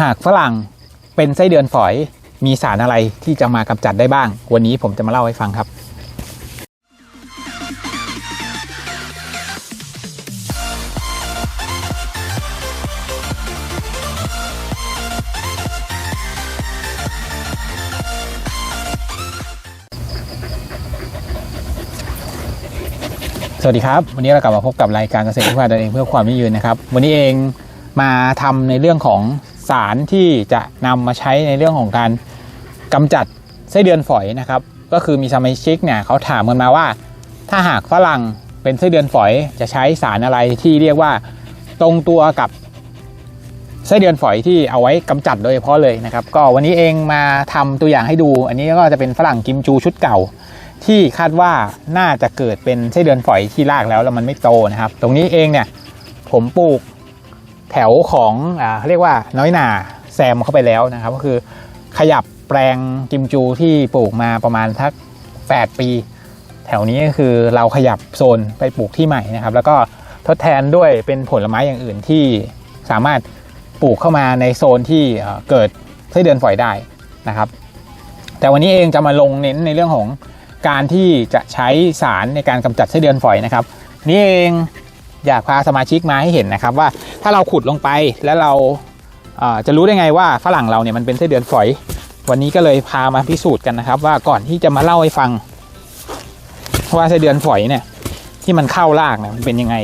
หากฝรั่งเป็นไส้เดือนฝอยมีสารอะไรที่จะมากำจัดได้บ้าง วันนี้ผมจะมาเล่าให้ฟังครับ สวัสดีครับ วันนี้เรากลับมาพบกับรายการเกษตรทุกวันเองเพื่อความยั่งยืนนะครับ วันนี้เอง มาทำในเรื่องของสารที่จะนำมาใช้ในเรื่องของการกำจัดไส้เดือนฝอยนะครับ ก็คือมีสมาชิกเนี่ยเขาถามกันมาว่า ถ้าหากฝรั่งเป็นไส้เดือนฝอยจะใช้สารอะไรที่เรียกว่าตรงตัวกับไส้เดือนฝอยที่เอาไว้กำจัดโดยเฉพาะเลยนะครับ ก็วันนี้เองมาทำตัวอย่างให้ดู อันนี้ก็จะเป็นฝรั่งกิมจูชุดเก่า ที่คาดว่าน่าจะเกิดเป็นไส้เดือนฝอยที่รากแล้วแล้วมันไม่โตนะครับ ตรงนี้เองเนี่ยผมปลูก แถวของอ่าเรียกว่าน้อยหนาแซมเข้าไปแล้วนะครับ ก็คือขยับแปลงกิมจูที่ปลูกมาประมาณทัก 8 ปี แถวนี้ก็คือเราขยับโซนไปปลูกที่ใหม่นะครับ แล้วก็ทดแทนด้วยเป็นผลไม้อย่างอื่นที่สามารถปลูกเข้ามาในโซนที่เกิดไส้เดือนฝอยได้นะครับ แต่วันนี้เองจะมาลงเน้นในเรื่องของการที่จะใช้สารในการกำจัดไส้เดือนฝอยนะครับ นี่เอง อยากพาสมาชิกมาให้เห็นนะครับ ว่าถ้าเราขุดลงไปแล้วเราจะรู้ได้ไงว่าฝรั่งเราเนี่ยมันเป็นไส้เดือนฝอย วันนี้ก็เลยพามาพิสูจน์กันนะครับ ว่าก่อนที่จะมาเล่าให้ฟัง ว่าไส้เดือนฝอยเนี่ยที่มันเข้ารากเนี่ยมันเป็นยังไง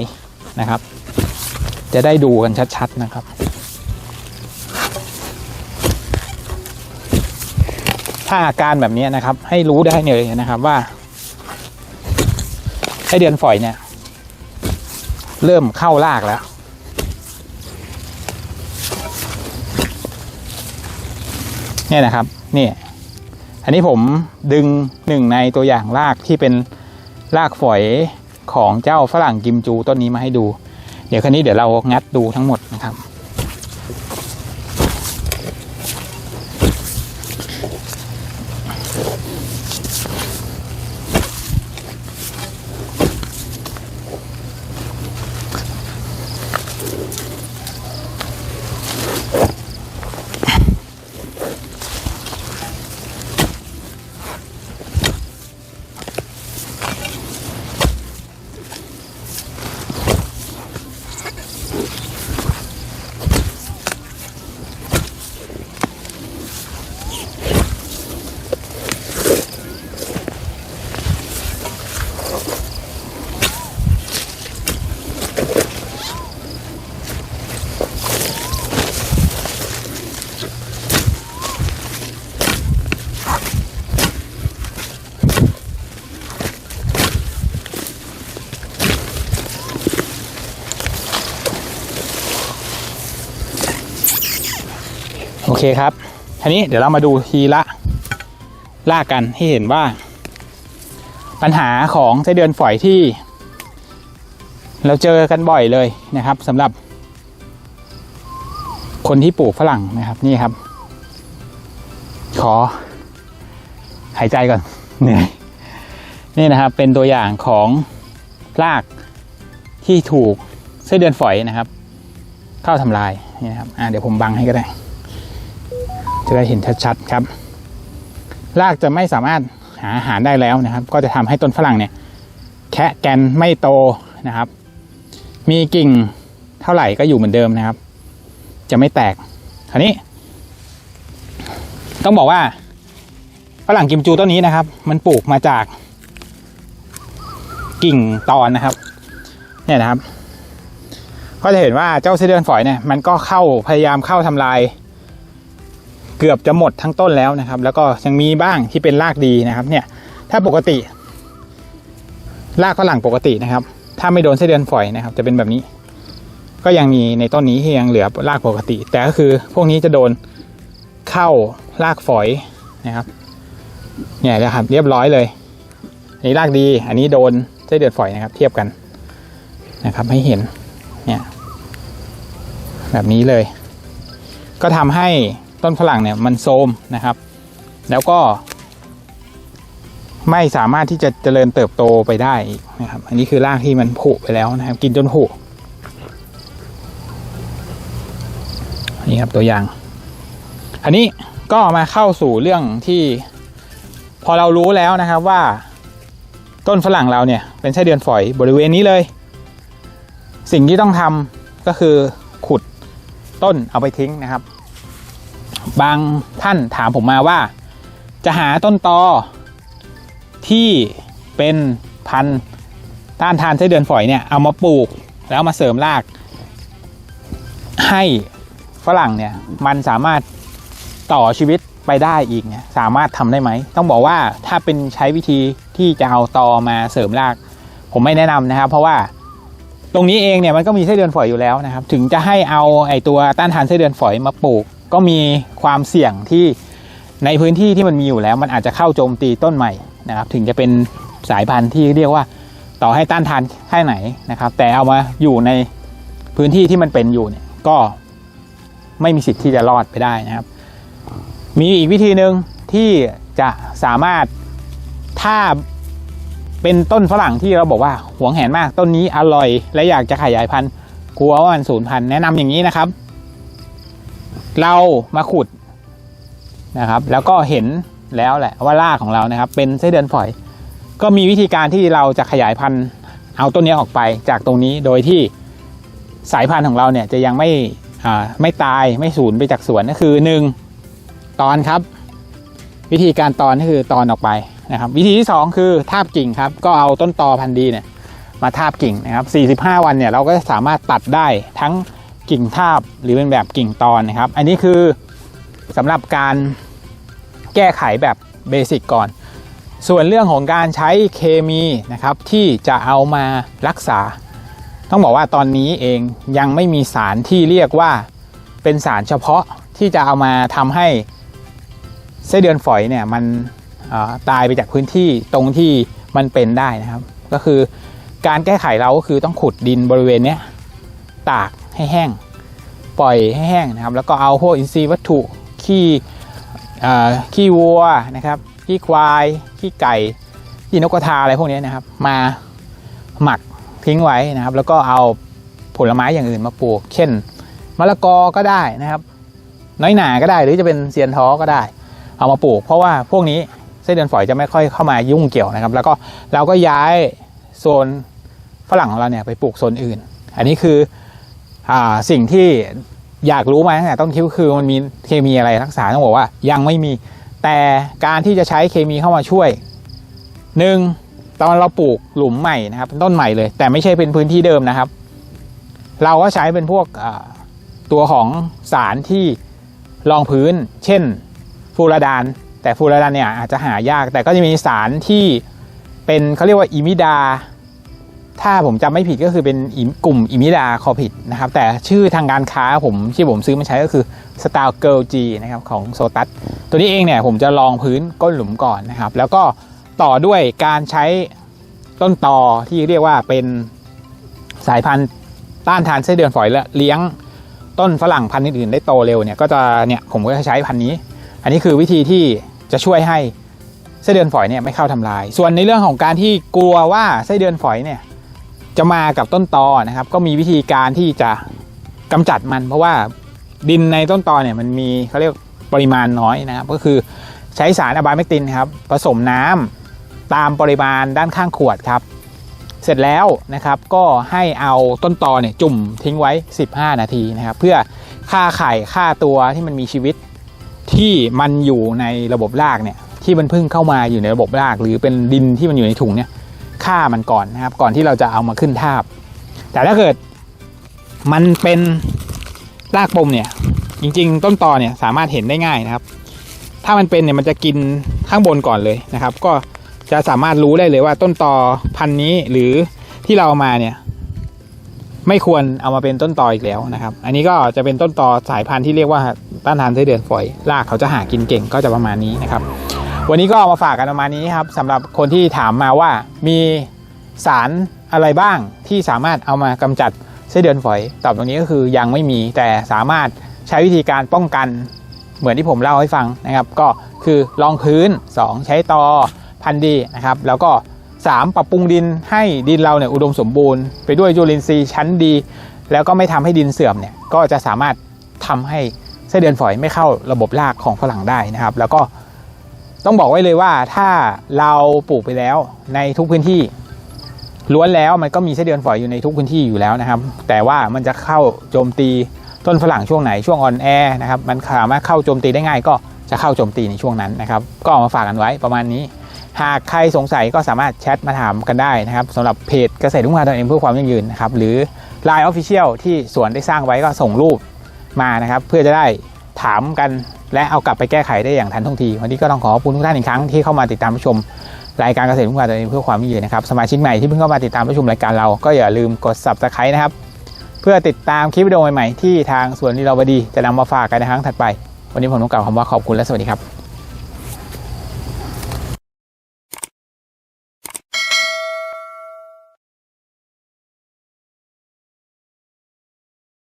นะครับ จะได้ดูกันชัดๆนะครับถ้าอาการแบบนี้นะครับให้รู้ได้เลยนะครับว่าไส้เดือนฝอยเนี่ย เริ่มเข้ารากแล้วเนี่ยนะครับนี่อันนี้ผมดึงหนึ่งในตัวอย่างรากที่เป็นรากฝอยของเจ้าฝรั่งกิมจูต้นนี้มาให้ดู เดี๋ยวคันนี้เดี๋ยวเรางัดดูทั้งหมดนะครับ โอเคครับทีนี้เดี๋ยวเรามาดูทีละลากกันให้เห็นว่า ปัญหาของไส้เดือนฝอยที่ เราเจอกันบ่อยเลยนะครับสำหรับ คนที่ปลูกฝรั่งนะครับนี่ครับ ขอ หายใจก่อนเหนื่อยนี่นะครับเป็นตัวอย่างของรากที่ถูกไส้เดือนฝอยนะครับ เข้าทำลายนี่นะครับอ่าเดี๋ยวผมบังให้ก็ได้ จะได้เห็นชัดๆครับ รากจะไม่สามารถหาอาหารได้แล้วนะครับ ก็จะทำให้ต้นฝรั่งเนี่ย แคะแกนไม่โตนะครับ มีกิ่งเท่าไหร่ก็อยู่เหมือนเดิมนะครับ จะไม่แตกคราวนี้ ต้องบอกว่าฝรั่งกิมจูต้นนี้นะครับ มันปลูกมาจากกิ่งตอนนะครับ เนี่ยนะครับ ก็จะเห็นว่าเจ้าไส้เดือนฝอยเนี่ยมันก็เข้าพยายามเข้าทำลาย เกือบจะหมดทั้งต้นแล้วนะครับ แล้วก็ยังมีบ้างที่เป็นรากดีนะครับ เนี่ย ถ้าปกติ รากฝรั่งปกตินะครับ ถ้าไม่โดนไส้เดือนฝอยนะครับ จะเป็นแบบนี้ ก็ยังมีในต้นนี้ที่ยังเหลือรากปกติ แต่ก็คือพวกนี้จะโดนเข้ารากฝอยนะครับ เนี่ยนะครับ เรียบร้อยเลยอันนี้รากดี อันนี้โดนไส้เดือนฝอยนะครับ เทียบกันนะครับ ให้เห็น เนี่ย แบบนี้เลย ก็ทำให้ ต้นฝรั่งเนี่ยมันโทมนะครับ แล้วก็ ไม่สามารถที่จะเจริญเติบโตไปได้อีกนะครับ อันนี้คือรากที่มันผุไปแล้วนะครับ กินจนผุนี่ครับตัวอย่าง อันนี้ก็มาเข้าสู่เรื่องที่ พอเรารู้แล้วนะครับว่า ต้นฝรั่งเราเนี่ย เป็นไส้เดือนฝอยบริเวณนี้เลย สิ่งที่ต้องทำก็คือขุดต้นเอาไปทิ้งนะครับ บางท่านถามผมมาว่า จะหาต้นตอที่เป็นพันธุ์ต้านทานไส้เดือนฝอยเนี่ยเอามาปลูกแล้วมาเสริมราก ให้ฝรั่งเนี่ยมันสามารถต่อชีวิตไปได้อีกเนี่ยสามารถทำได้ไหม ต้องบอกว่าถ้าเป็นใช้วิธีที่จะเอาตอมาเสริมราก ผมไม่แนะนำนะครับ เพราะว่าตรงนี้เองเนี่ยมันก็มีไส้เดือนฝอยอยู่แล้วนะครับ ถึงจะให้เอาไอตัวต้านทานไส้เดือนฝอยมาปลูก ก็มีความเสี่ยงที่ในพื้นที่ที่มันมีอยู่แล้ว มันอาจจะเข้าโจมตีต้นใหม่นะครับ ถึงจะเป็นสายพันธุ์ที่เรียกว่าต่อให้ต้านทานแค่ไหนนะครับ แต่เอามาอยู่ในพื้นที่ที่มันเป็นอยู่เนี่ยก็ไม่มีสิทธิ์ที่จะรอดไปได้นะครับ มีอีกวิธีหนึ่งที่จะสามารถถ้าเป็นต้นฝรั่งที่เราบอกว่าหวงแหนมากต้นนี้อร่อย และอยากจะขยายพันธุ์กลัวว่ามันสูญพันธุ์แนะนำอย่างนี้นะครับ เรามาขุดนะครับ แล้วก็เห็นแล้วแหละว่ารากของเรานะครับ เป็นไส้เดือนฝอย ก็มีวิธีการที่เราจะขยายพันธุ์เอาต้นนี้ออกไปจากตรงนี้โดยที่สายพันธุ์ของเราเนี่ยจะยังไม่ไม่ตายไม่สูญไปจากสวนก็คือหนึ่งตอนครับ วิธีการตอนก็คือตอนออกไปนะครับ วิธีที่สองคือทาบกิ่งครับ ก็เอาต้นตอพันธุ์ดีเนี่ยมาทาบกิ่งนะครับ 45 วันเนี่ยเราก็สามารถตัดได้ทั้ง กิ่งทาบหรือเป็นแบบกิ่งตอนนะครับ อันนี้คือสำหรับการแก้ไขแบบเบสิกก่อน ส่วนเรื่องของการใช้เคมีนะครับที่จะเอามารักษา ต้องบอกว่าตอนนี้เองยังไม่มีสารที่เรียกว่าเป็นสารเฉพาะที่จะเอามาทำให้ไส้เดือนฝอยเนี่ยมันตายไปจากพื้นที่ตรงที่มันเป็นได้นะครับ ก็คือการแก้ไขเราก็คือต้องขุดดินบริเวณเนี้ย ตากให้แห้ง ปล่อยให้แห้งนะครับ แล้วก็เอาพวกอินทรีย์วัตถุขี้ขี้วัวนะครับขี้ควายขี้ไก่ขี้นกกระทาอะไรพวกนี้นะครับ มาหมักทิ้งไว้นะครับ แล้วก็เอาผลไม้อย่างอื่นมาปลูก เช่นมะละกอก็ได้นะครับ น้อยหนาก็ได้หรือจะเป็นเซียนท้อก็ได้ เอามาปลูก เพราะว่าพวกนี้ไส้เดือนฝอยจะไม่ค่อยเข้ามายุ่งเกี่ยวนะครับ แล้วก็เราก็ย้ายโซนฝรั่งของเราเนี่ยไปปลูกโซนอื่น อันนี้คือ สิ่งที่อยากรู้มาตั้งแต่ต้นคิดคือมันมีเคมีอะไรรักษาต้องบอกว่ายังไม่มี แต่การที่จะใช้เคมีเข้ามาช่วยหนึ่งตอนเราปลูกหลุมใหม่นะครับต้นใหม่เลย แต่ไม่ใช่เป็นพื้นที่เดิมนะครับ เราก็ใช้เป็นพวกตัวของสารที่รองพื้น เช่นฟูราดาน แต่ฟูราดานเนี่ยอาจจะหายาก แต่ก็จะมีสารที่เป็นเขาเรียกว่าอิมิดา ถ้าผมจำไม่ผิดก็คือเป็นกลุ่มอิมิดาคอผิดนะครับ แต่ชื่อทางการค้าผมที่ผมซื้อมาใช้ก็คือ s t a r Girl G นะครับของโซตัสตัวนี้เองเนี่ยผมจะลองพื้นก้นหลุมก่อนนะครับ แล้วก็ต่อด้วยการใช้ต้นตอที่เรียกว่าเป็นสายพันธุ์ต้านทานไส้เดือนฝอยและเลี้ยงต้นฝรั่งพันธุ์อื่นๆได้โตเร็วเนี่ยก็จะเนี่ยผมก็จะใช้พันธุ์นี้ อันนี้คือวิธีที่จะช่วยให้ไส้เดือนฝอยเนี่ยไม่เข้าทำลาย ส่วนในเรื่องของการที่กลัวว่าไส้เดือนฝอยเนี่ย จะมากับต้นตอนะครับ ก็มีวิธีการที่จะกำจัดมัน เพราะว่าดินในต้นตอเนี่ยมันมีเขาเรียกปริมาณน้อยนะครับ ก็คือใช้สารอะบาเมกตินครับผสมน้ำตามปริมาณด้านข้างขวดครับ เสร็จแล้วนะครับก็ให้เอาต้นตอเนี่ยจุ่มทิ้งไว้ 15 นาทีนะครับ เพื่อฆ่าไข่ฆ่าตัวที่มันมีชีวิตที่มันอยู่ในระบบรากเนี่ยที่มันเพิ่งเข้ามาอยู่ในระบบราก หรือเป็นดินที่มันอยู่ในถุงเนี่ย ฆ่ามันก่อนนะครับ ก่อนที่เราจะเอามาขึ้นทาบ แต่ถ้าเกิดมันเป็นรากปมเนี่ย จริง ๆ ต้นตอเนี่ยสามารถเห็นได้ง่ายนะครับ ถ้ามันเป็นเนี่ยมันจะกินข้างบนก่อนเลยนะครับ ก็จะสามารถรู้ได้เลยว่าต้นตอพันธุ์นี้หรือที่เราเอามาเนี่ย ไม่ควรเอามาเป็นต้นตออีกแล้วนะครับ อันนี้ก็จะเป็นต้นตอสายพันธุ์ที่เรียกว่าต้านทานไส้เดือนฝอยรากเขาจะหากินเก่งก็จะประมาณนี้นะครับ วันนี้ก็เอามาฝากกันประมาณนี้ครับสำหรับคนที่ถามมาว่ามีสารอะไรบ้างที่สามารถเอามากำจัดไส้เดือนฝอยตอบตรงนี้ก็คือยังไม่มีแต่สามารถใช้วิธีการป้องกันเหมือนที่ผมเล่าให้ฟังนะครับ ก็คือรองพื้น 2 ใช้ตอพันดีนะครับ แล้วก็ 3 ปรับปรุงดินให้ดินเราเนี่ยอุดมสมบูรณ์ไปด้วยจุลินทรีย์ชั้นดี แล้วก็ไม่ทำให้ดินเสื่อมเนี่ยก็จะสามารถทำให้ไส้เดือนฝอยไม่เข้าระบบรากของฝรั่งได้นะครับ แล้วก็ ต้องบอกไว้เลยว่าถ้าเราปลูกไปแล้วในทุกพื้นที่ล้วนแล้วมันก็มีไส้เดือนฝอยอยู่ในทุกพื้นที่อยู่แล้วนะครับ แต่ว่ามันจะเข้าโจมตีต้นฝรั่งช่วงไหนช่วงออนแอร์นะครับมันสามารถเข้าโจมตีได้ง่าย ก็จะเข้าโจมตีในช่วงนั้นนะครับ ก็เอามาฝากกันไว้ประมาณนี้ หากใครสงสัยก็สามารถแชทมาถามกันได้นะครับสำหรับเพจเกษตรทุ่งนาตนเองเพื่อความยั่งยืนนะครับหรือ Line Official ที่สวนได้สร้างไว้ก็ส่งรูปมานะครับ เพื่อจะได้ถามกัน และเอากลับไปแก้ไขได้อย่างทันท่วงทีวันนี้ก็ต้องขอขอบคุณทุกท่านอีกครั้งที่เข้ามาติดตามชมรายการเกษตรทุ่งนาตนเองเพื่อความยั่งยืนนะครับสมาชิกใหม่ที่เพิ่งเข้ามาติดตามชมรายการเราก็อย่าลืมกด Subscribe นะครับ เพื่อติดตามคลิปวิดีโอใหม่ๆที่ทางสวนลีลาวดีจะนำมาฝากกันในครั้งถัดไป วันนี้ผมต้องกล่าวคำว่าขอบคุณและสวัสดีครับ